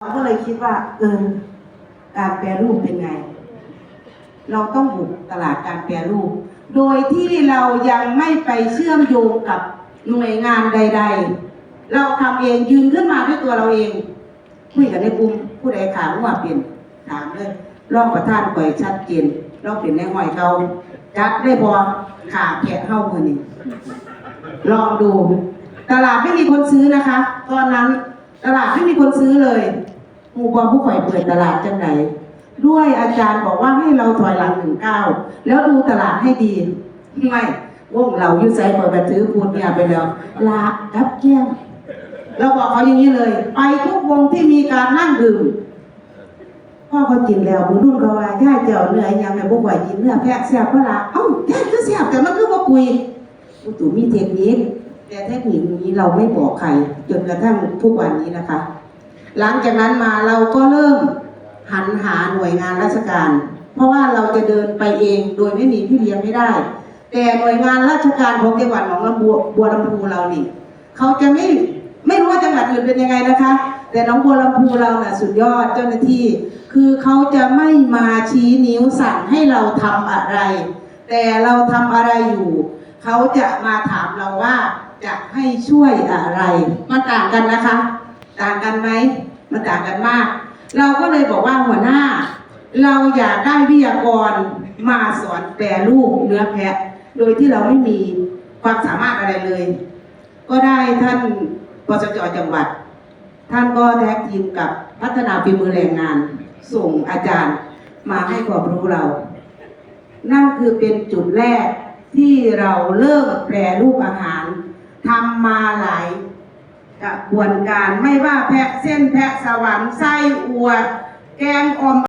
เราก็เลยคิดว่า เออ การแปรรูปเป็นไง เราต้องบุกตลาดการแปรรูป โดยที่เรายังไม่ไปเชื่อมโยงกับหน่วยงานใด ๆ เราทำเองยืนขึ้นมาด้วยตัวเราเอง คุยกันในกลุ่มผู้ใดถามว่าเป็นถามเลยรองประธานก่อยชัดเจนเราเป็นในห้อยเกาจัดได้บอขาแกะเข้ามือนี่ลองดู ตลาดไม่มีคนซื้อนะคะ ตอนนั้นตลาดไม่มีคนซื้อเลย มู่บอผู้ข่อยเปิดตลาดจังไหนด้วยอาจารย์บอกว่าให้เราถอยหลังหนึ่งเก้าแล้วดูตลาดให้ดีไม่วงเราอยู่ใส่เปิดแบบถือพูดเนี่ยไปแล้วลากับแก้มเราบอกเขาอย่างนี้เลย ไปทุกวงที่มีการนั่งดื่มพ่อเขากินแล้วมือรุ่นเขาว่าย่าเจ้าเนื้อยังไงพวกไหวกินเนื้อแพะแซ่บเพราะละเอ้าแค่คือแซ่บแต่มันคือว่าปุยอุตุมีเทคนิคแต่เทคนิคนี้เราไม่บอกใครจนกระทั่งทุกวันนี้นะคะ หลังจากนั้นมาเราก็เริ่มหันหาหน่วยงานราชการ เพราะว่าเราจะเดินไปเองโดยไม่มีพี่เลี้ยงไม่ได้ แต่หน่วยงานราชการของจังหวัดหนองลำบัวบัวลำพูเรานี่เขาจะไม่ไม่รู้ว่าจังหวัดอื่นเป็นยังไงนะคะ แต่น้องบัวลำพูเราน่ะสุดยอดเจ้าหน้าที่ คือเขาจะไม่มาชี้นิ้วสั่งให้เราทำอะไร แต่เราทำอะไรอยู่เขาจะมาถามเราว่าจะให้ช่วยอะไรมันต่างกันนะคะ ต่างกันไหมมันต่างกันมาก เราก็เลยบอกว่าหัวหน้า เราอยากได้วิทยากรมาสอนแปรรูปเนื้อแพะ โดยที่เราไม่มีความสามารถอะไรเลย ก็ได้ท่านปสจจังหวัด ท่านก็แท็กทีมกับพัฒนาฝีมือแรงงาน ส่งอาจารย์มาให้ความรู้เรา นั่นคือเป็นจุดแรกที่เราเริ่มแปรรูปอาหารทำมาหลาย กระบวนการไม่ว่าแพะเส้นแพะสวรรค์ไส้อัว แกงออม